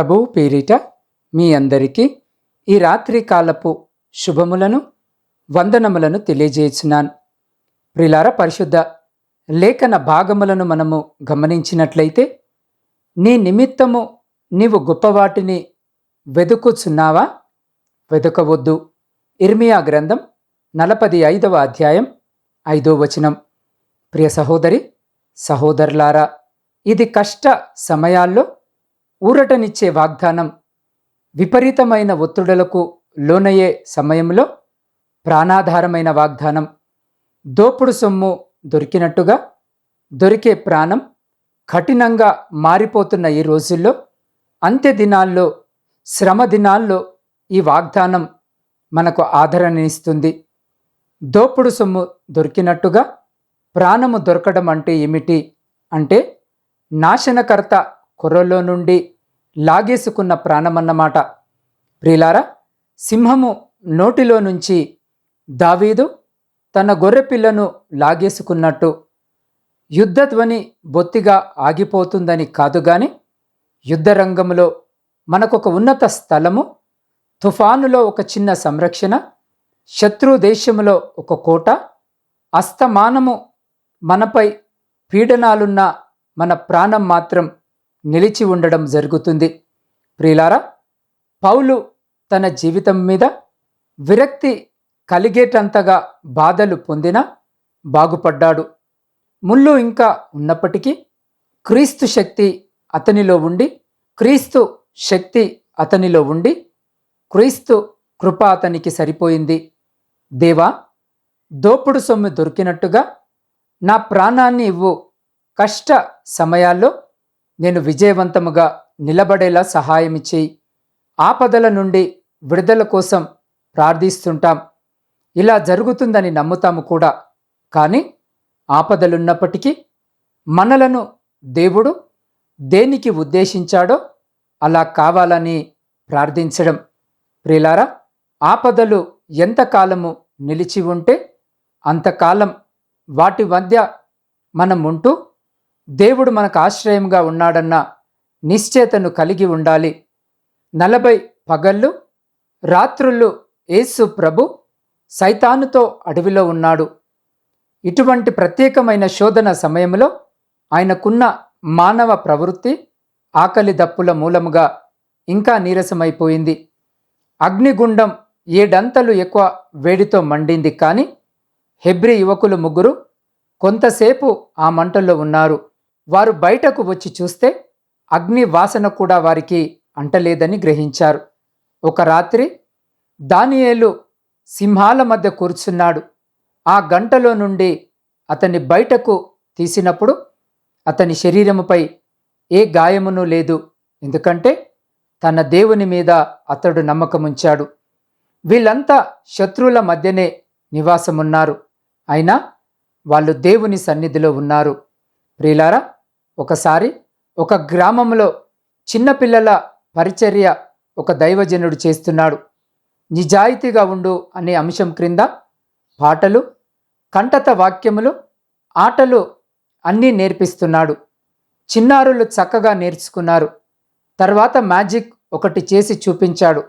ప్రభువు పేరిట మీ అందరికీ ఈ రాత్రి కాలపు శుభములను వందనములను తెలియజేస్తున్నాను ప్రిలార పరిశుద్ధ లేఖన భాగములను మనము గమనించినట్లయితే నీ నిమిత్తము నీవు గొప్పవాటిని వెదుకుచున్నావా? వెదకవద్దు. ఇర్మియా గ్రంథం నలపది ఐదవ అధ్యాయం ఐదో వచనం. ప్రియ సహోదరి సహోదరులారా ఇది కష్ట సమయాల్లో ఊరటనిచ్చే వాగ్దానం విపరీతమైన ఒత్తిడులకు లోనయ్యే సమయంలో ప్రాణాధారమైన వాగ్దానం. దోపుడు సొమ్ము దొరికినట్టుగా దొరికే ప్రాణం కఠినంగా మారిపోతున్న ఈ రోజుల్లో అంత్య దినాల్లో శ్రమ దినాల్లో ఈ వాగ్దానం మనకు ఆదరణనిస్తుంది. దోపుడు సొమ్ము దొరికినట్టుగా ప్రాణము దొరకడం అంటే ఏమిటి? అంటే నాశనకర్త కొర్రలో నుండి లాగేసుకున్న ప్రాణమన్నమాట. ప్రిలారా సింహము నోటిలో నుంచి దావీదు తన గొర్రెపిల్లను లాగేసుకున్నట్టు యుద్ధధ్వని బొత్తిగా ఆగిపోతుందని కాదు గాని యుద్ధరంగంలో మనకొక ఉన్నత స్థలము తుఫానులో ఒక చిన్న సంరక్షణ శత్రు దేశములో ఒక కోట అస్తమానము మనపై పీడనాలున్న మన ప్రాణం మాత్రం నిలిచి ఉండడం జరుగుతుంది. ప్రియులారా పౌలు తన జీవితం మీద విరక్తి కలిగేటంతగా బాధలు పొందినా బాగుపడ్డాడు. ముళ్ళు ఇంకా ఉన్నప్పటికీ క్రీస్తు శక్తి అతనిలో ఉండి క్రీస్తు శక్తి అతనిలో ఉండి క్రీస్తు కృప అతనికి సరిపోయింది. దేవా దోపుడు సొమ్ము దొరికినట్టుగా నా ప్రాణాన్ని ఇవ్వు. కష్ట సమయాల్లో నేను విజయవంతముగా నిలబడేలా సహాయం చేయి ఆపదల నుండి విడుదల కోసం ప్రార్థిస్తుంటాం. ఇలా జరుగుతుందని నమ్ముతాము కూడా. కానీ ఆపదలున్నప్పటికీ మనలను దేవుడు దేనికి ఉద్దేశించాడో అలా కావాలని ప్రార్థించడం. ప్రిలారా ఆపదలు ఎంతకాలము నిలిచి ఉంటే అంతకాలం వాటి మధ్య మనం ఉంటూ దేవుడు మనకు ఆశ్రయంగా ఉన్నాడన్న నిశ్చేతను కలిగి ఉండాలి. నలభై పగళ్ళు రాత్రుళ్ళు యేసు ప్రభు సైతానుతో అడవిలో ఉన్నాడు. ఇటువంటి ప్రత్యేకమైన శోధన సమయంలో ఆయనకున్న మానవ ప్రవృత్తి ఆకలి దప్పుల మూలముగా ఇంకా నీరసమైపోయింది. అగ్నిగుండం ఏడంతలు ఎక్కువ వేడితో మండింది కానీ హెబ్రి యువకులు ముగ్గురు కొంతసేపు ఆ మంటల్లో ఉన్నారు. వారు బయటకు వచ్చి చూస్తే అగ్ని వాసన కూడా వారికి అంటలేదని గ్రహించారు. ఒక రాత్రి దానియేలు సింహాల మధ్య కూర్చున్నాడు. ఆ గంటలో నుండి అతన్ని బయటకు తీసినప్పుడు అతని శరీరముపై ఏ గాయమును లేదు. ఎందుకంటే తన దేవుని మీద అతడు నమ్మకముంచాడు. వీళ్ళంతా శత్రువుల మధ్యనే నివాసమున్నారు. అయినా వాళ్ళు దేవుని సన్నిధిలో ఉన్నారు. ప్రియులారా ఒకసారి ఒక గ్రామంలో చిన్నపిల్లల పరిచర్య ఒక దైవజనుడు చేస్తున్నాడు. నిజాయితీగా ఉండు అనే అంశం క్రింద పాటలు కంటత వాక్యములు ఆటలు అన్నీ నేర్పిస్తున్నాడు. చిన్నారులు చక్కగా నేర్చుకున్నారు. తర్వాత మ్యాజిక్ ఒకటి చేసి చూపించాడు.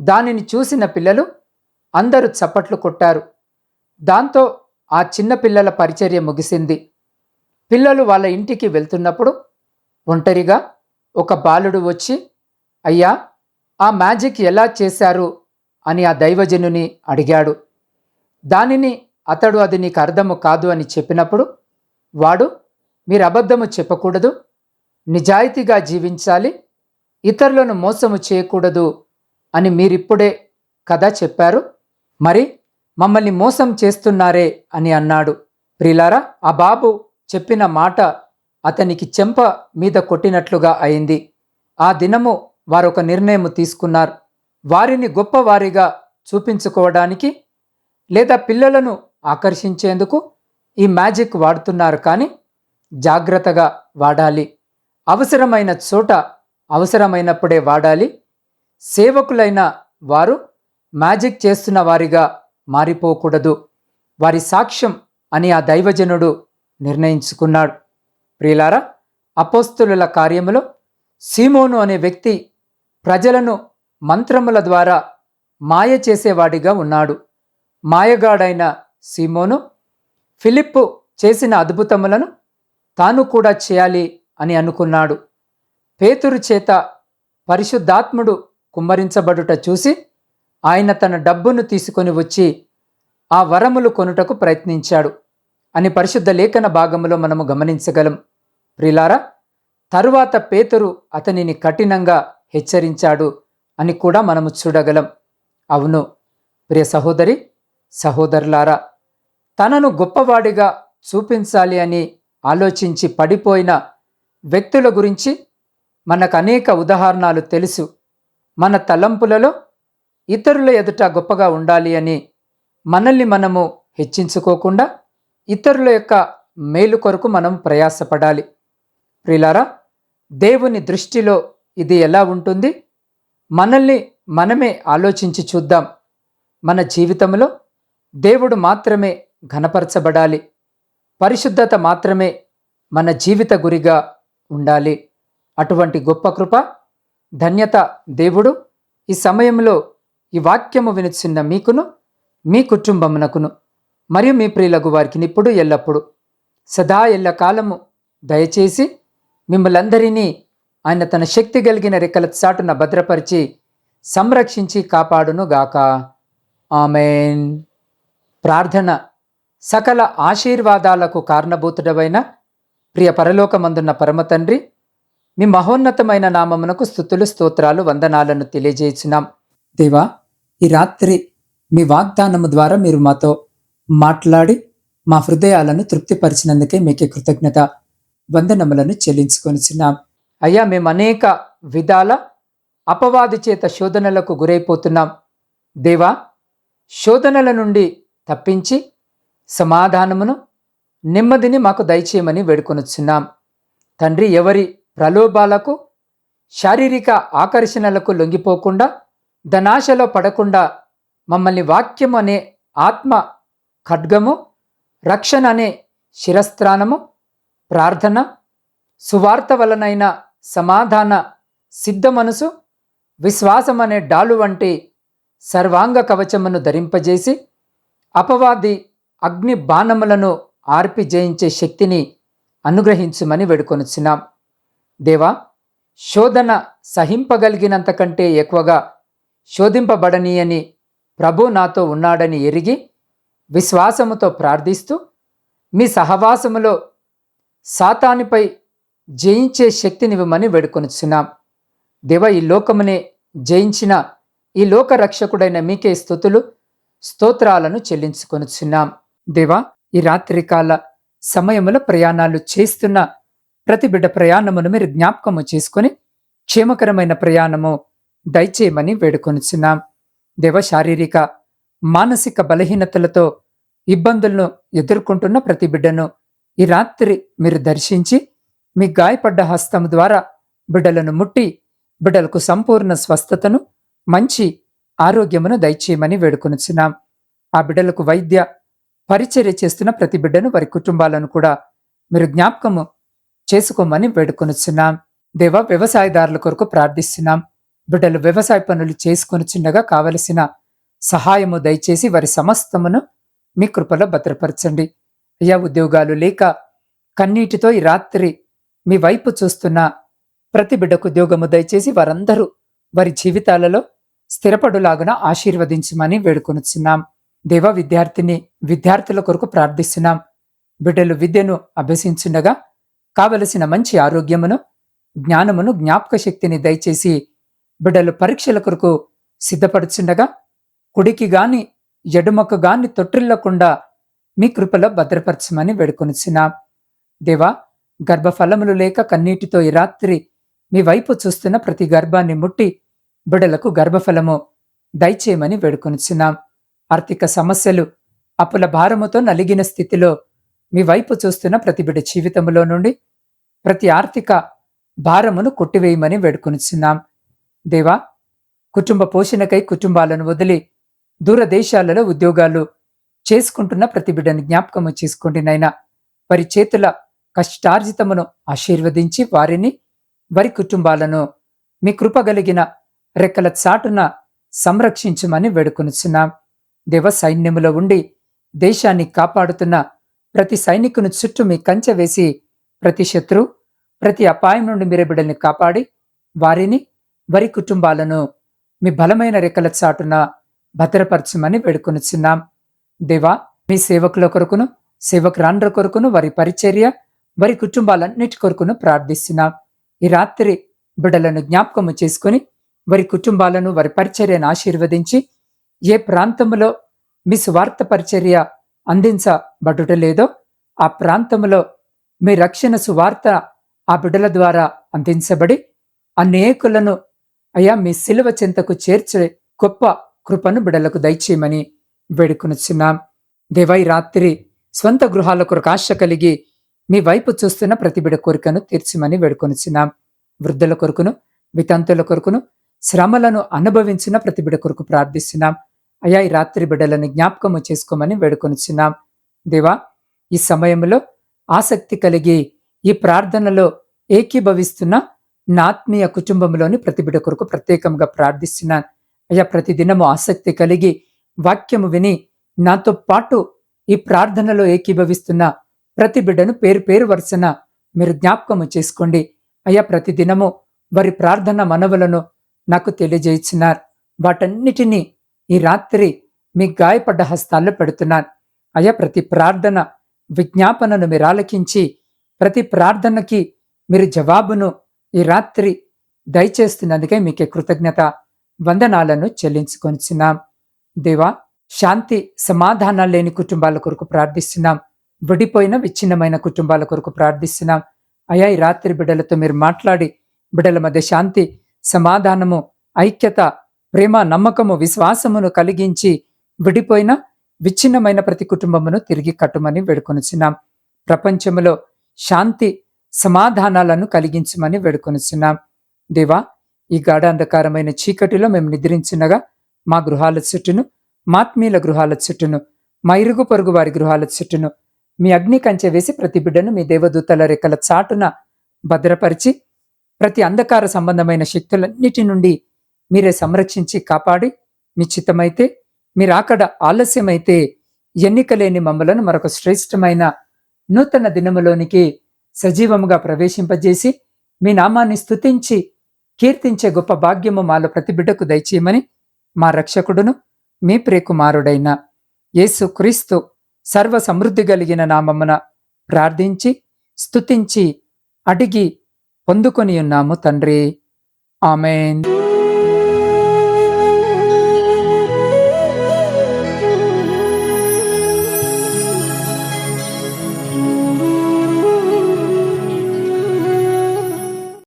దానిని చూసిన పిల్లలు అందరూ చప్పట్లు కొట్టారు. దాంతో ఆ చిన్నపిల్లల పరిచర్య ముగిసింది. పిల్లలు వాళ్ళ ఇంటికి వెళ్తున్నప్పుడు ఒంటరిగా ఒక బాలుడు వచ్చి అయ్యా ఆ మ్యాజిక్ ఎలా చేశారు? అని ఆ దైవజనుని అడిగాడు. దానిని అతడు అది నీకు అర్థము కాదు అని చెప్పినప్పుడు వాడు మీరు అబద్ధము చెప్పకూడదు నిజాయితీగా జీవించాలి ఇతరులను మోసము చేయకూడదు అని మీరిప్పుడే కదా చెప్పారు. మరి మమ్మల్ని మోసం చేస్తున్నారే అని అన్నాడు. ప్రిలారా ఆ బాబు చెప్పిన మాట అతనికి చెంప మీద కొట్టినట్లుగా అయింది. ఆ దినము వారొక నిర్ణయం తీసుకున్నారు. వారిని గొప్పవారిగా చూపించుకోవడానికి లేదా పిల్లలను ఆకర్షించేందుకు ఈ మ్యాజిక్ వాడుతున్నారు కానీ జాగ్రత్తగా వాడాలి. అవసరమైన చోట అవసరమైనప్పుడే వాడాలి. సేవకులైన వారు మ్యాజిక్ చేస్తున్న వారిగా మారిపోకూడదు. వారి సాక్ష్యం అని ఆ దైవజనుడు నిర్ణయించుకున్నాడు. ప్రియులారా అపోస్తుల కార్యములో సీమోను అనే వ్యక్తి ప్రజలను మంత్రముల ద్వారా మాయ చేసేవాడిగా ఉన్నాడు. మాయగాడైన సీమోను ఫిలిప్పు చేసిన అద్భుతములను తాను కూడా చేయాలి అని అనుకున్నాడు. పేతురు చేత పరిశుద్ధాత్ముడు కుమ్మరించబడుట చూసి ఆయన తన డబ్బును తీసుకొని వచ్చి ఆ వరములు కొనుటకు ప్రయత్నించాడు. అని పరిశుద్ధ లేఖన భాగంలో మనము గమనించగలం. ప్రిలారా తరువాత పేతురు అతనిని కఠినంగా హెచ్చరించాడు అని కూడా మనము చూడగలం. అవును ప్రియ సహోదరి సహోదరులారా తనను గొప్పవాడిగా చూపించాలి అని ఆలోచించి పడిపోయిన వ్యక్తుల గురించి మనకు అనేక ఉదాహరణలు తెలుసు. మన తలంపులలో ఇతరుల ఎదుట గొప్పగా ఉండాలి అని మనల్ని మనము హెచ్చించుకోకుండా ఇతరుల యొక్క మేలు కొరకు మనం ప్రయాసపడాలి. ప్రిలారా దేవుని దృష్టిలో ఇది ఎలా ఉంటుంది? మనల్ని మనమే ఆలోచించి చూద్దాం. మన జీవితంలో దేవుడు మాత్రమే ఘనపరచబడాలి. పరిశుద్ధత మాత్రమే మన జీవిత గురిగా ఉండాలి. అటువంటి గొప్ప కృప ధన్యత దేవుడు ఈ సమయంలో ఈ వాక్యము వినిచిన్న మీకును మీ కుటుంబమునకును. మరియు మీ ప్రియులకు వారికి ఇప్పుడు ఎల్లప్పుడు. సదా ఎల్లకాలము దయచేసి మిమ్మలందరినీ ఆయన తన శక్తి కలిగిన రెక్కల చాటున భద్రపరిచి సంరక్షించి కాపాడును గాక ఆమెన్. ప్రార్థన సకల ఆశీర్వాదాలకు కారణభూతుడవైన ప్రియ పరలోకమందున్న పరమతండ్రి మీ మహోన్నతమైన నామమునకు స్థుతులు స్తోత్రాలు వందనాలను తెలియజేసినాం దేవా ఈ రాత్రి మీ వాగ్దానము ద్వారా మీరు మాతో మాట్లాడి మా హృదయాలను తృప్తిపరిచినందుకే మీకే కృతజ్ఞత. వందనములను చెల్లించుకొనిచున్నాం అయ్యా మేము అనేక విధాల అపవాది చేత శోధనలకు గురైపోతున్నాం. దేవా శోధనల నుండి తప్పించి సమాధానమును నెమ్మదిని మాకు దయచేయమని వేడుకొనుచున్నాం తండ్రి ఎవరి ప్రలోభాలకు శారీరక ఆకర్షణలకు లొంగిపోకుండా ధనాశలో పడకుండా మమ్మల్ని వాక్యం అనే ఆత్మ ఖడ్గము రక్షణ అనే శిరస్త్రానము ప్రార్థన సువార్త వలనైన సమాధాన సిద్ధ మనసు విశ్వాసం అనే డాలు వంటి సర్వాంగ కవచమును ధరింపజేసి అపవాది అగ్ని బాణములను ఆర్పి జయించే శక్తిని అనుగ్రహించుమని వేడుకొనుచున్నాం. దేవా శోధన సహింపగలిగినంతకంటే ఎక్కువగా శోధింపబడనీయని ప్రభు నాతో ఉన్నాడని ఎరిగి విశ్వాసముతో ప్రార్థిస్తూ మీ సహవాసములో సాతానిపై జయించే శక్తినివ్వమని వేడుకొనుచున్నాం. దేవ ఈ లోకమునే జయించిన ఈ లోక రక్షకుడైన మీకే స్థుతులు స్తోత్రాలను చెల్లించుకొనుచున్నాం. దేవా ఈ రాత్రికాల సమయములో ప్రయాణాలు చేస్తున్న ప్రతి బిడ్డ ప్రయాణమును మీరు జ్ఞాపకము చేసుకొని క్షేమకరమైన ప్రయాణము దయచేయమని వేడుకొనుచున్నాం. దేవ శారీరక మానసిక బలహీనతలతో ఇబ్బందులను ఎదుర్కొంటున్న ప్రతి బిడ్డను ఈ రాత్రి మీరు దర్శించి మీ గాయపడ్డ హస్తం ద్వారా బిడ్డలను ముట్టి బిడ్డలకు సంపూర్ణ స్వస్థతను మంచి ఆరోగ్యమును దయచేయమని వేడుకొనుచున్నాం. ఆ బిడ్డలకు వైద్య పరిచర్య చేస్తున్న ప్రతి బిడ్డను వారి కుటుంబాలను కూడా మీరు జ్ఞాపకము చేసుకోమని వేడుకొనుచున్నాం. దేవ వ్యవసాయదారుల కొరకు ప్రార్థిస్తున్నాం. బిడ్డలు వ్యవసాయ పనులు చేసుకొని చిన్నగా కావలసిన సహాయము దయచేసి వారి సమస్తమును మీ కృపలో భద్రపరచండి. అయ్యా ఉద్యోగాలు లేక కన్నీటితో ఈ రాత్రి మీ వైపు చూస్తున్న ప్రతి బిడ్డకు ఉద్యోగము దయచేసి వారందరూ వారి జీవితాలలో స్థిరపడులాగున ఆశీర్వదించమని వేడుకొనుచున్నాం. దేవ విద్యార్థిని విద్యార్థుల కొరకు ప్రార్థిస్తున్నాం. బిడ్డలు విద్యను అభ్యసించుండగా కావలసిన మంచి ఆరోగ్యమును జ్ఞానమును జ్ఞాపక శక్తిని దయచేసి బిడ్డలు పరీక్షల కొరకు సిద్ధపడుచుండగా కుడికి గాని ఎడుమకు గాని తొట్టిల్లకుండా మీ కృపలో భద్రపరచమని వేడుకొనిచున్నాం. దేవా గర్భఫలములు లేక కన్నీటితో ఈ రాత్రి మీ వైపు చూస్తున్న ప్రతి గర్భాన్ని ముట్టి బిడలకు గర్భఫలము దయచేయమని వేడుకొనిచున్నాం. ఆర్థిక సమస్యలు అప్పుల భారముతో నలిగిన స్థితిలో మీ వైపు చూస్తున్న ప్రతి బిడ జీవితములో నుండి ప్రతి ఆర్థిక భారమును కొట్టివేయమని వేడుకొనిచున్నాం. దేవా కుటుంబ పోషణకై కుటుంబాలను వదిలి దూరదేశాలలో ఉద్యోగాలు చేసుకుంటున్న ప్రతి బిడ్డని జ్ఞాపకము చేసుకోండి నైనా వారి చేతుల కష్టార్జితమును ఆశీర్వదించి వారిని వారి కుటుంబాలను మీ కృపగలిగిన రెక్కల చాటున సంరక్షించమని వేడుకొనుచున్నాం. దేవ సైన్యములో ఉండి దేశాన్ని కాపాడుతున్న ప్రతి సైనికుని చుట్టూ మీ కంచె వేసి ప్రతి శత్రు ప్రతి అపాయం నుండి మీరే బిడ్డల్ని కాపాడి వారిని వారి కుటుంబాలను మీ బలమైన రెక్కల చాటున భద్రపరచమని వేడుకొనిచున్నాం. దేవా మీ సేవకుల కొరకును సేవకురాండ్ర కొరకును వారి పరిచర్య వారి కుటుంబాలన్నిటి కొరకును ప్రార్థిస్తున్నాం. ఈ రాత్రి బిడ్డలను జ్ఞాపకము చేసుకుని వారి కుటుంబాలను వారి పరిచర్యను ఆశీర్వదించి ఏ ప్రాంతంలో మీ స్వార్థ పరిచర్య అందించబడుట లేదో ఆ ప్రాంతంలో మీ రక్షణ సువార్త ఆ బిడ్డల ద్వారా అందించబడి అనేకులను అయా మీ శిలువ చెంతకు చేర్చే గొప్ప కృపను బిడలకు దయచేయమని వేడుకొనుచున్నాం. దేవై రాత్రి స్వంత గృహాల కొరకు ఆశ కలిగి మీ వైపు చూస్తున్న ప్రతి బిడ కోరికను తీర్చమని వేడుకొనుచున్నాం. వృద్ధుల కొరకును వితంతుల కొరకును శ్రమలను అనుభవించిన ప్రతి బిడ కొరకు ప్రార్థిస్తున్నాం. అయా ఈ రాత్రి బిడ్డలను జ్ఞాపకము చేసుకోమని వేడుకొనిచున్నాం. దేవా ఈ సమయంలో ఆసక్తి కలిగి ఈ ప్రార్థనలో ఏకీభవిస్తున్న నా ఆత్మీయ కుటుంబంలోని ప్రతి బిడ కొరకు ప్రత్యేకంగా ప్రార్థిస్తున్నాను. అయ్యా ప్రతిదినము ఆసక్తి కలిగి వాక్యము విని నాతో పాటు ఈ ప్రార్థనలో ఏకీభవిస్తున్న ప్రతి బిడ్డను పేరు పేరు వరుసన మీరు జ్ఞాపకము చేసుకోండి. అయ్యా ప్రతిదినము వారి ప్రార్థన మనవులను నాకు తెలియజేయించినారు వాటన్నిటినీ ఈ రాత్రి మీ గాయపడ్డ హస్తాల్లో పెడుతున్నాను అయ్యా ప్రతి ప్రార్థన విజ్ఞాపనను మీరు ఆలకించి ప్రతి ప్రార్థనకి మీరు జవాబును ఈ రాత్రి దయచేస్తున్నందుకే మీకే కృతజ్ఞత వందనాలను చెల్లించుకొనిచున్నాం. దేవా శాంతి సమాధానాలు లేని కుటుంబాల కొరకు ప్రార్థిస్తున్నాం. విడిపోయిన విచ్ఛిన్నమైన కుటుంబాల కొరకు ప్రార్థిస్తున్నాం. అయా ఈ రాత్రి బిడ్డలతో మీరు మాట్లాడి బిడ్డల మధ్య శాంతి సమాధానము ఐక్యత ప్రేమ నమ్మకము విశ్వాసమును కలిగించి విడిపోయిన విచ్ఛిన్నమైన ప్రతి కుటుంబమును తిరిగి కట్టుమని వేడుకొనుచున్నాం. ప్రపంచంలో శాంతి సమాధానాలను కలిగించమని వేడుకొనుచున్నాం. దేవా ఈ గాఢాంధకారమైన చీకటిలో మేము నిద్రించినగా మా గృహాల చుట్టూను మాత్మీల గృహాల చుట్టూను మా ఇరుగు పొరుగు వారి గృహాల చుట్టూను మీ అగ్ని కంచె వేసి ప్రతి బిడ్డను మీ దేవదూతల రెక్కల చాటున భద్రపరిచి ప్రతి అంధకార సంబంధమైన శక్తులన్నిటి నుండి మీరే సంరక్షించి కాపాడి మీ చిత్తమైతే మీరు అక్కడ ఆలస్యమైతే ఎన్నికలేని మమ్మలను మరొక శ్రేష్టమైన నూతన దినములోనికి సజీవముగా ప్రవేశింపజేసి మీ నామాన్ని స్తుతించి కీర్తించే గొప్ప భాగ్యము మాలో ప్రతి బిడ్డకు దయచేయమని మా రక్షకుడును మీ ప్రియకుమారుడైన యేసు క్రీస్తు సర్వ సమృద్ధి కలిగిన నామమున ప్రార్థించి స్తుతించి అడిగి పొందుకొని ఉన్నాము తండ్రి. ఆమెన్.